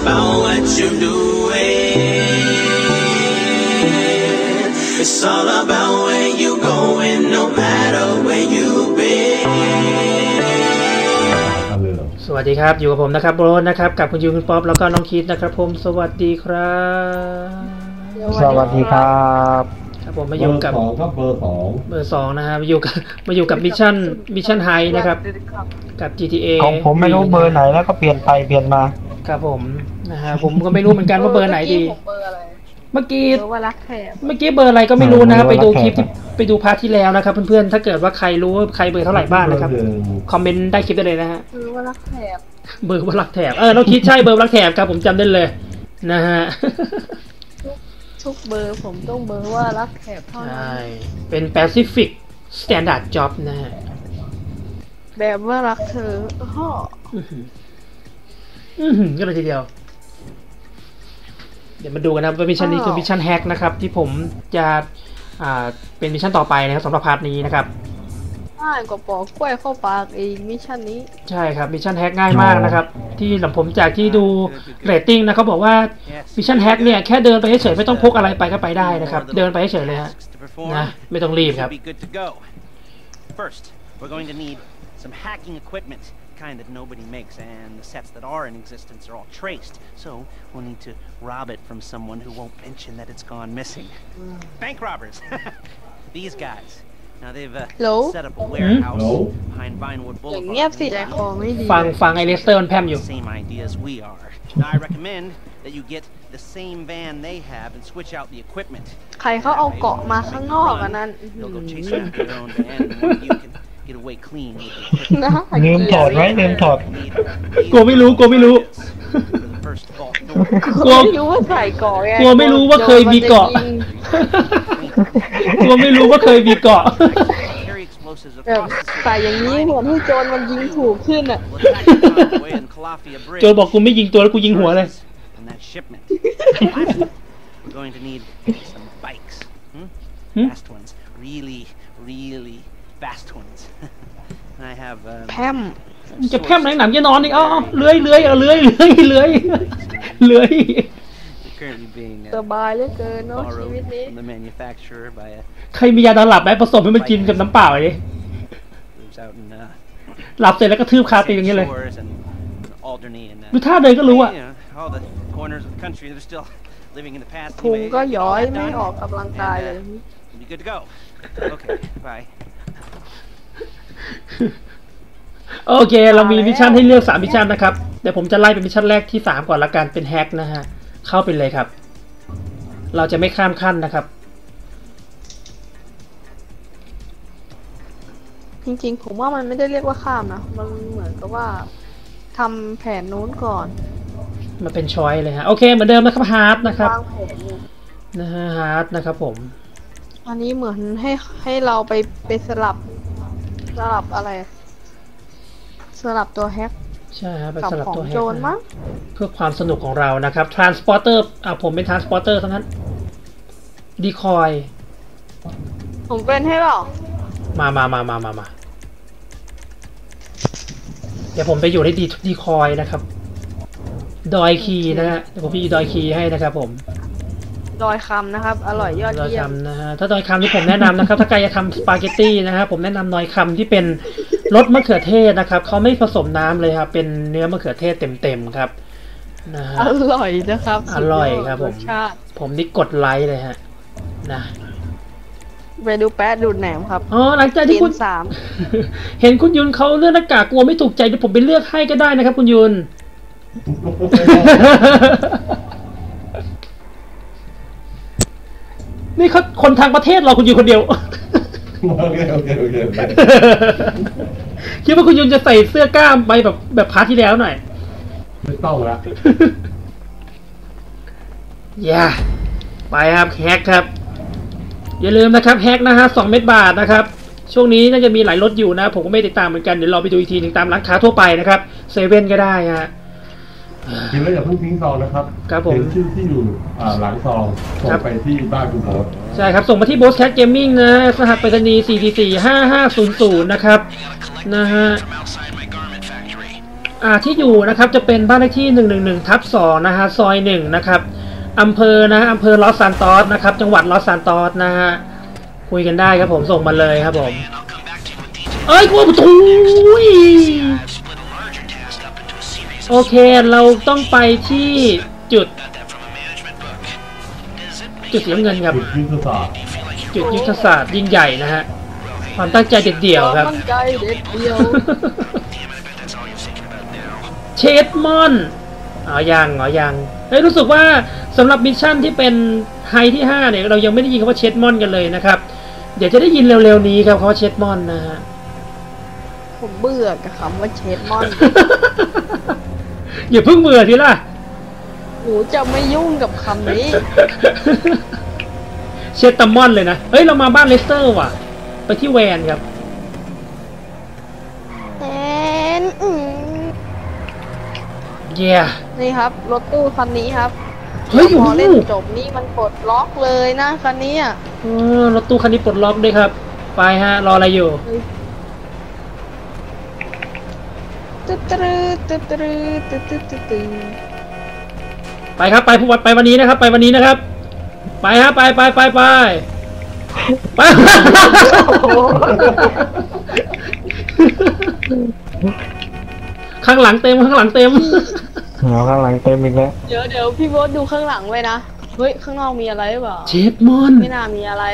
about what you're doing. It's all about where you going, no matter where you've been. เอาเลยเหรอสวัสดีครับ อยู่กับผมนะครับโบรนนะครับ กับคุณยูคุณป๊อปแล้วก็น้องคิดนะครับ ผม สวัสดีครับ สวัสดีครับครับผมมาเบอยู่อร์กับสองครับเบอร์สองเบอร์สองนะฮะมาอยู่กับมาอยู่กับมิชชั่นมิชชั่นไฮนะครับ กับ GTA ของผมไม่รู้เบอร์ไหนแล้วก็เปลี่ยนไปเปลี่ยนมา ครับผมนะฮะผมก็ไม่รู้เหมือนกันว่าเบอร์ไหนดี ผมเบอร์อะไร เมื่อกี้เบอร์ว่ารักแถบเมื่อกี้เบอร์อะไรก็ไม่รู้นะครับเอไปอดูรักคแขกลิปที่ไปดูพาร์ทที่แล้วนะครับ เพื่อนๆ ถ้าเกิดว่าใครรู้ว่าใครเบอร์เท่าไหร่บ้างนะครับเบอหงคอมเมนต์ได้คลิปได้เลยนะฮะ เบอร์ว่ารักแถบเบอร์ว่ารักแถบเออน้องคิดใช่เบอร์รักแถบครับผมจำได้เลย นะฮะทุกเบอร์ผมต้องเบอร์ว่ารักแถบเท่านั้ใช่นเป็น Pacific Standard Job นะฮะ แบบว่ารักเธอฮ่ออื้อหือ อื้อหือก็เลยทีเดียว เดี๋ยวมาดูกันนะครับว่ามิชชั่นนี้คือมิชชั่นแฮกนะครับ ที่ผมจะอ่าเป็นมิชชั่นต่อไปนะครับสำหรับพาร์ทนี้นะครับง่ายกว่าปอกกล้วยเข้าปากเองมิชชั่นนี้ใช่ครับมิชชั่นแฮกง่ายมากนะครับ ที่หลังผมจากที่ดูเรตติ้งนะเขาบอกว่ามิชชั่นแฮกเนี่ยแค่เดินไปเฉยๆไม่ต้องพกอะไรไปก็ไปได้นะครับ เดินไปเฉยๆเลยฮะ to perform, นะไม่ต้องรีบ we ครับ should be good to go. First, we're going to need some hacking equipment, kind that nobody makes, and the sets that are in existence are all traced. So we'll need to rob it from someone who won't mention that it's gone missing. Bank robbers. These guys. Now they've uh, Hello? set up a warehouse Hello? behind Vinewood อย่าง Boulevard. เงียบสิใจคอไม่ดี ฟังฟังไอเลสเตอร์มันแพร่มอยู่ Same idea as we are. Now I recommend that you get the same van they have and switch out the equipment. ใครเขาเอาเกาะมาข้างนอกอันนั้น They'll go chase after their own van, and one of you can get away clean with the equipment. นะลืมถอดไว้ลืมถอด Need กลัวไม่รู้กลัวไม่รู้ for the first vault door. กลัวไม่รู้ว่าใส่เกาะไงกลัวไม่รู้ว่าเคยมีเกาะกลัวไม่รู้ว่าเคยมีเกาะ Carry explosives แบบ across the ใส่อย่างนี้เหมือนให้โจรมันยิงถูกขึ้นอะ We'll attack the convoy and Calafia Bridge. โจรบอกกูไม่ยิงตัวแล้วกูยิงหัวเลย แพมจะแพร่มไหนหนังจะนอนอีกอ๋อเลื้อยเลื้อยเอาเลื้อยเลื้อยเลื้อยเลื้อย They're currently being ส uh, บายเหลือเกินเนาะชี borrowed วิตนี้ from the manufacturer by a ใครมียานอนหลับไหมผสมให้มันกินกับน้ำเปล่าเลย who's out in uh, หลับเสร็จแล้วก็ทืบคาตีอย่างนี้เลย Shores and Alderney and ดู uh, ท่าเดินก็รู้อะ you know, all the corners of the country that are still living in the past. พุง Anyway, ก็ get ย้อย all that ไม่ done, ออกกำลังกายเลย and, uh, we'll be good to go. Okay, bye. โอเค เรามีมิชชั่นให้เลือกสามมิชชั่นนะครับเดี๋ยวผมจะไล่เป็นมิชชั่นแรกที่สามก่อนละกันเป็นแฮกนะฮะเข้าไปเลยครับ เราจะไม่ข้ามขั้นนะครับ จริงๆ ผมว่ามันไม่ได้เรียกว่าข้ามนะ มันเหมือนกับว่าทำแผนนู้นก่อนมาเป็นช้อยเลยฮะโอเคเหมือนเดิมนะครับฮาร์ดนะครับวางแผนเนี่ยนะฮะฮาร์ดนะครับผม อันนี้เหมือนให้ให้เราไปไปสลับ สลับอะไร สลับตัวแฮกใช่ฮะไปกับสลับของตัวแฮกโจรนะมั้งเพื่อความสนุกของเรานะครับ transporter อะผมเป็น transporter ทั้งนั้น decoy ผมเป็นให้เปล่ามามามามามามาเดี๋ยวผมไปอยู่ในดีดีคอยนะครับ ดอยคีนะฮะเดี๋ยวผมพี่ดอยคีให้นะครับผม ดอยคำนะครับ อร่อยยอดดอยเยี่ยมคำนะฮะถ้าดอยคำที่ผมแนะนำนะครับ ถ้าใครจะทำสปาเกตตี้นะฮะผมแนะนำดอยคำที่เป็นรสมะเขือเทศนะครับเขาไม่ผสมน้ำเลยครับเป็นเนื้อมะเขือเทศเต็มๆครับนะฮะอร่อยนะครับอร่อยครับผมสชาติผมนี่กดไลค์เลยฮะนะไปดูแป๊ดดูดแหนมครับอ๋อหลังจากเกที่ณคุณฑ์สาม เห็นคุณยุนเขาเลือกหน้ากากกลัวไม่ถูกใจเดี๋ยวผมไปเลือกให้ก็ได้นะครับ คุณยุน นี่เขาคนทางประเทศเราคุณยุนคนเดียว โอเคโอเคโอเคไปคิดว่าคุณยุนจะใส่เสื้อกล้ามไปแบบแบบพาร์ทที่แล้วหน่อย ไม่ต้องละอย่าไปครับแฮกครับ อย่าลืมนะครับแฮกนะฮะสองเม็ดบาทนะครับ ช่วงนี้น่าจะมีหลายรถอยู่นะ ผมก็ไม่ติดตามเหมือนกัน เดี๋ยวเราไปดูอีกทีหนึ่งตามร้านค้าทั่วไปนะครับเซเว่นก็ได้ฮะ กินแล้วอย่าเพิ่งทิ้งซองนะครับครับผม เห็นชื่อที่อยู่อ่าหลังซองส่งครับไปที่บ้านคุณโบ๊ทใช่ครับ ส่งมาที่ b o s s Cat Gaming นะรหัสไปรษณีย์4445500 นะครับ นะฮะ อ่าที่อยู่นะครับจะเป็นบ้านเลขที่ 111ทับ2นะฮะ ซอย 1 นะครับอำเภอนะอำเภอลอสซานตอสนะครับ จังหวัดลอสซานตอสนะฮะ คุยกันได้ครับผมส่งมาเลยครับผม เอ้ยกลัวประตูย โอเค เราต้องไปที่จุด จุดสีน้ำเงินครับจุดยุทธศาสตร์จุดยุทธศาสตร์ยิ่งใหญ่นะฮะ ความตั้งใจเด็ดเดี่ยวครับ ตั้งใจเด็ดเดียว เชดมอนอ๋อยังอ๋อยังเฮ้ยรู้สึกว่าสำหรับมิชชั่นที่เป็นไฮที่ 5 เนี่ย เรายังไม่ได้ยินคำว่าเชดมอนกันเลยนะครับ เดี๋ยวจะได้ยินเร็วๆนี้ครับคำว่าเชดมอนนะฮะ ผมเบื่อกับคำว่าเชดมอน อย่าเพิ่งเบื่อทีล่ะหนูจะไม่ยุ่งกับคำนี้ เชดตามอนเลยนะ เฮ้ย เรามาบ้านเลสเตอร์ว่ะ ไปที่แวนครับ แอนอืมเย้นี่ครับ รถตู้คันนี้ครับเฮ้ยพโอ้อโหเล่นจบนี่มันปลดล็อกเลยนะคันนี้อะเออรถตู้คันนี้ปลดล็อกด้วยครับ ไปฮะ รออะไรอยู่ ตึ๊ดตึ๊ดตึ๊ดตึ๊ดตึ๊ดตึ๊ดตึ๊ดตึ๊ดไปครับไปผู้วัดไปวันนี้นะครับ ไปวันนี้นะครับ ไปฮะไปไปไปไปไปข้างหลังเต็มข้างหลังเต็มเอาข้างหลังเต็มอีกแล้วเดี๋ยวเดี๋ยวพี่โบ๊ทดูข้างหลังไว้นะ เฮ้ย ข้างนอกมีอะไรหรือเปล่าเชดมอนไม่น่ามีอะไร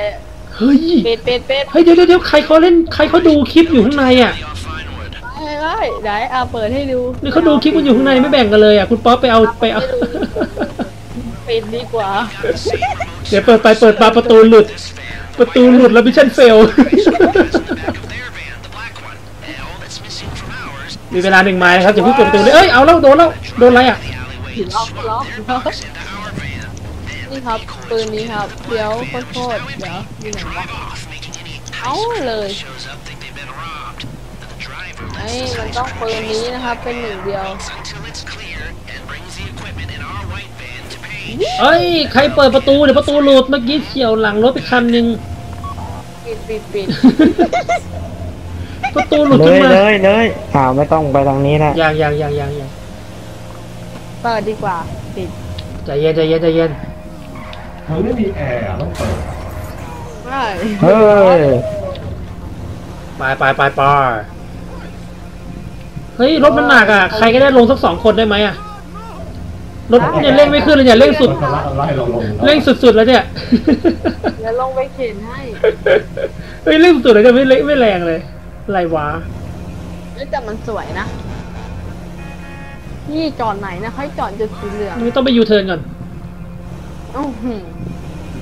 เฮ้ย เป็ดเป็ดเป็ดเฮ้ยเดี๋ยวเดี๋ยวเดี๋ยวใครเขาเล่นใครเขาดูคลิปอยู่ข้างในอะ ไปไปไหนอะเปิดให้ดูนี่เขาดูคลิปกันอยู่ข้างในไม่แบ่งกันเลยอะคุณป๊อปไปเอาไปเอาปิดดีกว่า เดี๋ยวเปิดไปเปิดมาประตูหลุด ประตูหลุดแล้วมิชชั่นเฟล มีเวลาหนึ่งไม้นะครับอย่าเพิ่งเปิดประตูเลยเอ้ยเอาแล้วโดนแล้วโดนอะไรอะล็อกล็อกล็อกนี่ครับปืนนี้ครับเดี๋ยวโคตรๆเดี๋ยวอยู่ไหนวะเอาเลย ไอ้มันต้องปืนนี้นะครับ เป็นหนึ่งเดียว เอ้ย ใครเปิดประตูเดี๋ยวประตูหลุดเมื่อกี้เฉียวหลังรถไปคันหนึ่งปิดปิดปิดประตูหลุดเลขึ้นยมาเลยเลยอ่าไม่ต้องไปทางนี้นะยังยังยังยังยังเปิดดีกว่า ปิด ใจเย็นใจเย็นใจเย็นมันไม่มีแอร์อะต้องเปิด ไม่ เฮ้ย ไปไปไปไป เฮ้ยรถมันหนักอะใครก็ได้ลงสักสองคนได้ไหมอะรถเนี่ยเร่งไม่ขึ้นเลยเนี่ยเร่งสุดมันจะไล่เราลงเร่งสุดๆแล้วเนี่ยเดี๋ยวลงไปเข็นให้เฮ้ยเร่งสุดเลยเนี่ยไม่เร่งไม่แรงเลยอะไรวะเอ้ยแต่มันสวยนะนี่จอดไหนนะให้จอดจุดสีเหลืองนี่ต้องไปยูเทิร์นก่อนอื้อหือ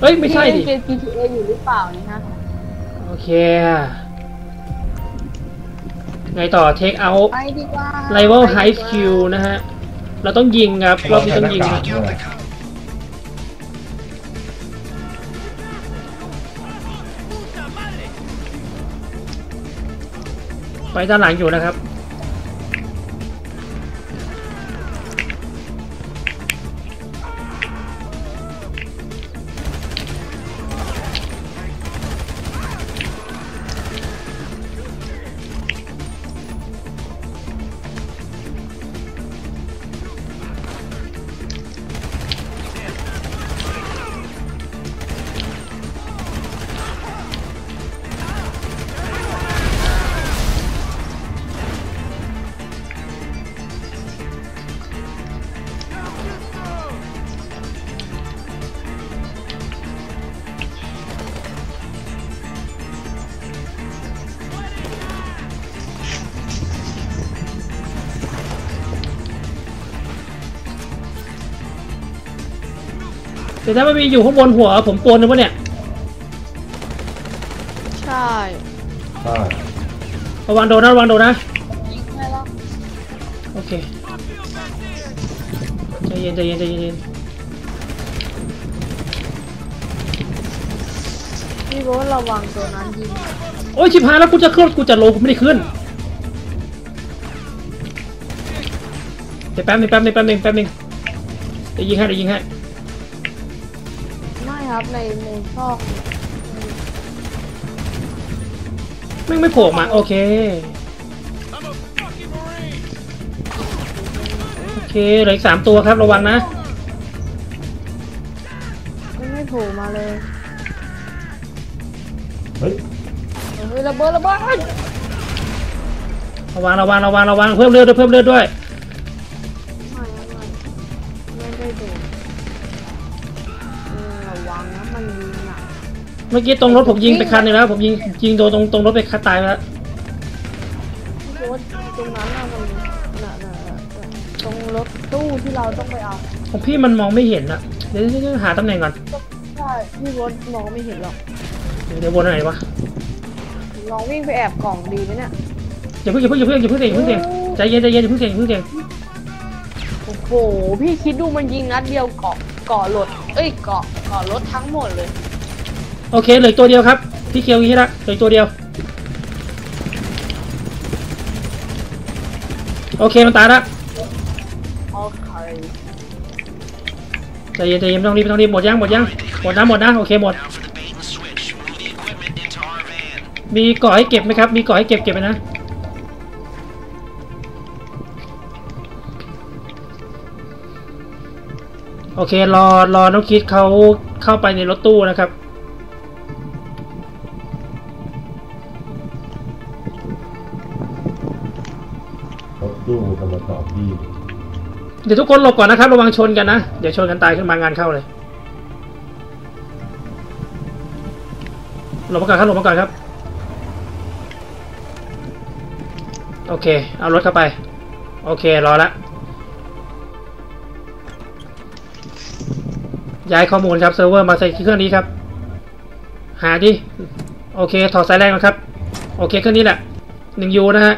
เฮ้ยไม่ใช่ดิพี่เล่นเกม GTA อยู่หรือเปล่านี่ฮะโอเค ไงต่อเทคเอาไปดีกว่าไ i เวลไฮสคิวนะฮะ เราต้องยิงครับ รอบนี้ต้องยิงครับด้วยไปด้านหลังอยู่นะครับ แต่ถ้ามันมีอยู่ข้างบนหัว ผมโกนนะวะเนี่ย ใช่ใช่ระวังโดนนะระวังโดนนะ ยิงให้แล้วโอเค ใจเย็นใจเย็นใจเย็นพี่โบ๊ทระวังตัวนั้นยิงโอ้ยชิบหายแล้วกูจะขึ้นกูจะลงกูไม่ได้ขึ้น เดี๋ยวแป๊บนึงแป๊บนึงแป๊บนึงแป๊บนึงเดี๋ยวยิงให้เดี๋ยวยิงให้ไม่ ครับในในซอกแม่งไม่โผล่มาโอเค โอเคเหลืออีกสามตัวครับระวังนะมันไม่โผล่มาเลยเฮ้ยเฮ้ยระเบิดระเบิดระวังระวังระวังระวังเพิ่มเลือดด้วยเพิ่มเลือดด้วย เมื่อกี้ตรงรถผมยิงไปคันหนึงแล้วผมยิงยิงโดนตรงตรงรถไปคันตายไปแล้วตรงนั้นน่ะมันน่ะน่ะน่ะตรงรถตู้ที่เราต้องไปเอาของพี่มันมองไม่เห็นอะเดี๋ยวเดี๋ยวเดี๋ยวหาตำแหน่งก่อนใช่พี่รถมองไม่เห็นหรอกเดี๋ยวเดี๋ยววนไหนวะลองวิ่งไปแอบกล่องดีไหมเนี่ยอย่าเพิ่งอย่าเพิ่งอย่าเพิ่งอย่าเพิ่งเสียงอย่าเพิ่งเสียงใจเย็นใจเย็นอย่าเพิ่งเสียงอย่าเพิ่งเสียงโอ้โหพี่คิดดูมันยิงนัดเดียวเกาะเกาะรถเอ้ยเกาะเกาะรถทั้งหมดเลย โอเคเหลือตัวเดียวครับ พี่เคียวอย่างนี้ละเหลือตัวเดียว โอเคมันตายละโอเคใจเย็นใจเย็นต้องรีบต้องรีบหมดยังหมดยังหมดนะหมดนะโอเคหมด มีก่อให้เก็บไหมครับ มีก่อให้เก็บเก็บไปนะโอเครอรอน้องคิดเขาเข้าไปในรถตู้นะครับ เดี๋ยวทุกคนหลบก่อนนะครับ ระวังชนกันนะ เดี๋ยวชนกันตายขึ้นมางานเข้าเลยหลบมาก่อนครับหลบมาก่อนครับ โอเค เอารถเข้าไป โอเค รอละย้ายข้อมูลครับเซิร์ฟเวอร์มาใส่เครื่องนี้ครับ หาดิ โอเค ถอดสายแรกนะครับ โอเค เครื่องนี้แหละหนึ่งยูนะฮะ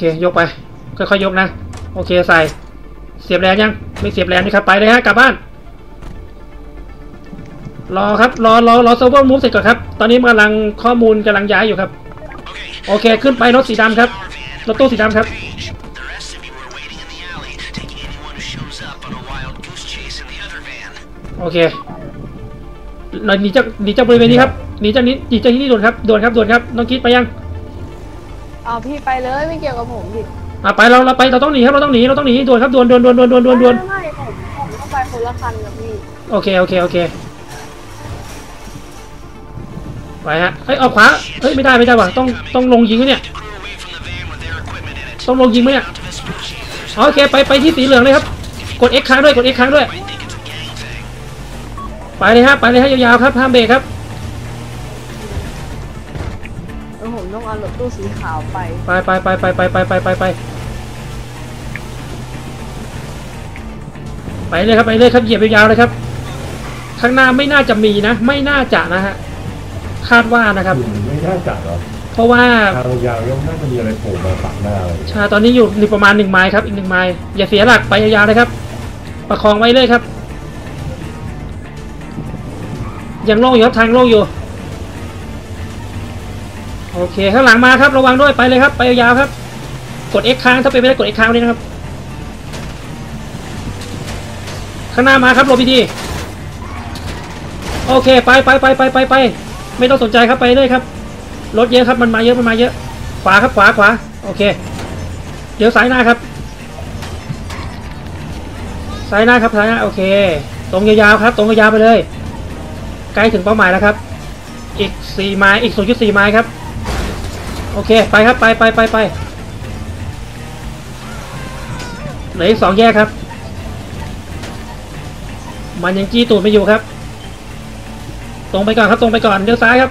เคยกไป ค่อยๆยกนะ โอเคใส่ เสียบแรงยังไม่เสียบแรงนี่ครับไปเลยฮะกลับบ้าน รอครับรอรอรอเซิร์ฟเวอร์มูฟเสร็จก่อนครับ ตอนนี้กำลังข้อมูลกำลังย้ายอยู่ครับ โอเคขึ้นไปรถสีดำครับรถตู้สีดำครับโอเคหนีจากหนีจากบริเวณนี้ครับหนีจากนี้หนีจากที่นี่ด่วนครับด่วนครับด่วนครับน้องคิดไปยัง เอาพี่ไปเลยไม่เกี่ยวกับผมดิอะไปเราเราไปเราต้องหนีครับเราต้องหนีเราต้องหนีด่วนครับด่วนด่วนด่วนด่วนด่วนด่วนด่วนไม่ไม่ผมผมต้องไปคนละคันกับพี่โอเคโอเคโอเคไปฮะเฮ้ยออกขวาเฮ้ยไม่ได้ไม่ได้ว่ะต้องต้องลงยิงไหมเนี่ยต้องลงยิงไหมเนี่ยอ๋อโอเคไปไปที่สีเหลืองเลยครับกด X ค้างด้วยกด X ค้างด้วย ไปเลยฮะไปเลยฮะยาวๆครับห้ามเบรกครับ ตู้สีขาวไป ไปไปไปไปไปไปไปไปไปไปเลยครับไปเลยครับเหยียบยาวๆเลยครับ ข้างหน้าไม่น่าจะมีนะ ไม่น่าจะนะฮะคาดว่านะครับ ไม่น่าจัดหรอเพราะว่าทางยาวย่อมน่าจะมีอะไรโผล่มาตัดหน้าเลยชาตอนนี้อยู่อยู่ประมาณหนึ่งไมล์ครับอีกหนึ่งไมล์อย่าเสียหลักไปยาวๆเลยครับ ประคองไว้เลยครับยังโล่งอยู่ครับทางโล่งอยู่ โอเคข้างหลังมาครับระวังด้วยไปเลยครับไปยาวครับ กด X ค้างถ้าเป็นไม่ได้กด X ค้างเลยนะครับ ข้างหน้ามาครับโรบีดีโอเคไปไปไปไปไปไปไม่ต้องสนใจครับไปเลยครับรถเยอะครับมันมาเยอะมันมาเยอะขวาครับขวาขวาโอเค เดี๋ยวซ้ายหน้าครับซ้ายหน้าครับซ้ายหน้าโอเค ตรงยาวๆครับ ตรงยาวไปเลย ใกล้ถึงเป้าหมายแล้วครับ อีกสี่ไม้อีกศูนย์จุดสี่ไม้ครับ โอเค ไปครับ ไปไปไปไปเหลืออีกสองแยกครับ มันยังจี้ตูดไม่อยู่ครับ ตรงไปก่อนครับ ตรงไปก่อนเลี้ยวซ้ายครับ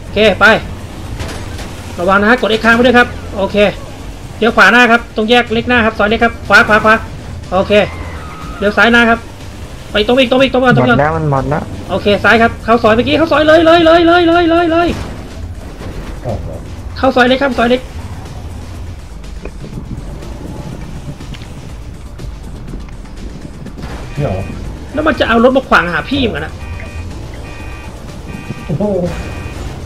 โอเค ไป ระวังนะฮะ กดเอ็กค้างไปด้วยครับ โอเคเดี๋ยวขวาหน้าครับ ตรงแยกเล็กหน้าครับ ซอยเล็กครับ ขวาขวาขวาโอเคเดี๋ยวซ้ายหน้าครับ ไปตรงอีกตรงอีกตรงก่อนหตมรงดก่อนแล้วมันหมดแล้ว โอเค ซ้ายครับ เข้าซอยเมื่อกี้ เข้าซอยเลยเลยเลยเลยเลยเลยเลยออก เหรอเข้าซอยเล็กครับซอยเล็กเนี่ยเหรอแล้วมันจะเอารถมาขวางหาพี่เหมือนกันนะโอ้โห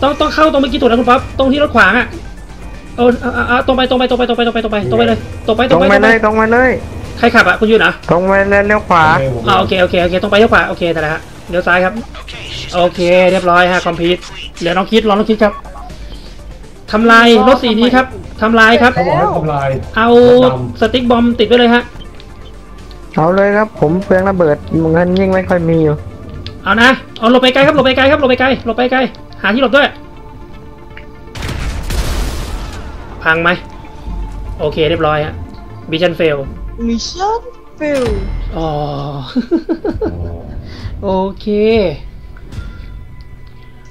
ต้องต้องเข้าตรงเมื่อกี้ถูกแล้วคุณป๊อปตรงที่รถขวางอะเออเอาเอาเอาตรงไปตรงไปตรงไปตรงไปตรงไปตรงไปตรงไปเลยตรงไปตตรรงงไปไปตรงเลไปยตรงไปเลย ใครขับอะคุณยูนเหรอตรงไปแล้วเลี้ยวขวา อ่าโอเคโอเคโอเคตรงไปเลี้ยวขวาโอเคแต่ละฮะเลี้ยวซ้ายครับโอเค เรียบร้อยฮะคอมพิวต์เหลือน้องคิดรอน้องคิดครับ ทำลายรถสีนี้ครับทำลายครับ เขาบอกให้ทำลายเอาสติ๊กบอมติดไว้เลยฮะ เอาเลยครับ ผมเปลืองระเบิดเงินยิ่งไม่ค่อยมีอยู่ เอานะ เอาหลบไปไกลครับหลบไปไกลครับหลบไปไกลหลบไปไกล หาที่หลบด้วย พังไหม โอเคเรียบร้อยฮะบิชันเฟล มิชชั่นฟิลอ๋อ โอเค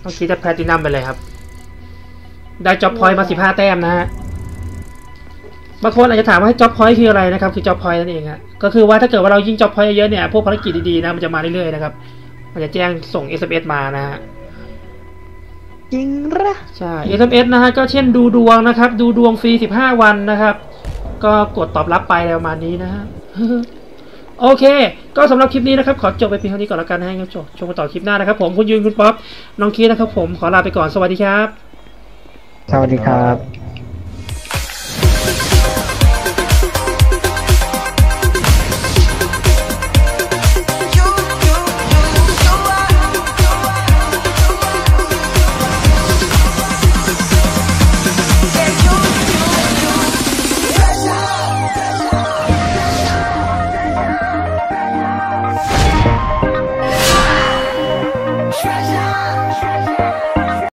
ต้องคิดจะแพลตินัมไปเลยครับ ได้จ็อบพอยต์มาสิบห้าแต้มนะฮะบางคนอาจจะถามว่าจ็อบพอยต์คืออะไรนะครับ คือจ็อบพอยต์นั่นเองฮะก็คือว่าถ้าเกิดว่าเรายิงจ็อบพอยต์เยอะๆเนี่ยพวกภารกิจดีๆนะมันจะมาเรื่อยๆนะครับมันจะแจ้งส่ง SMS มานะฮะจริงเหรอใช่ SMS นะฮะก็เช่นดูดวงนะครับ ดูดวงฟรี15วันนะครับ ก็กดตอบรับไปอะไรประมาณนี้นะฮะโอเค ก็สำหรับคลิปนี้นะครับ ขอจบไปเพียงเท่านี้ก่อนแล้วกันนะฮะครับชมชมกันต่อคลิปหน้านะครับผม คุณยืนคุณป๊อป น้องคีนะครับผม ขอลาไปก่อน สวัสดีครับ สวัสดีครับ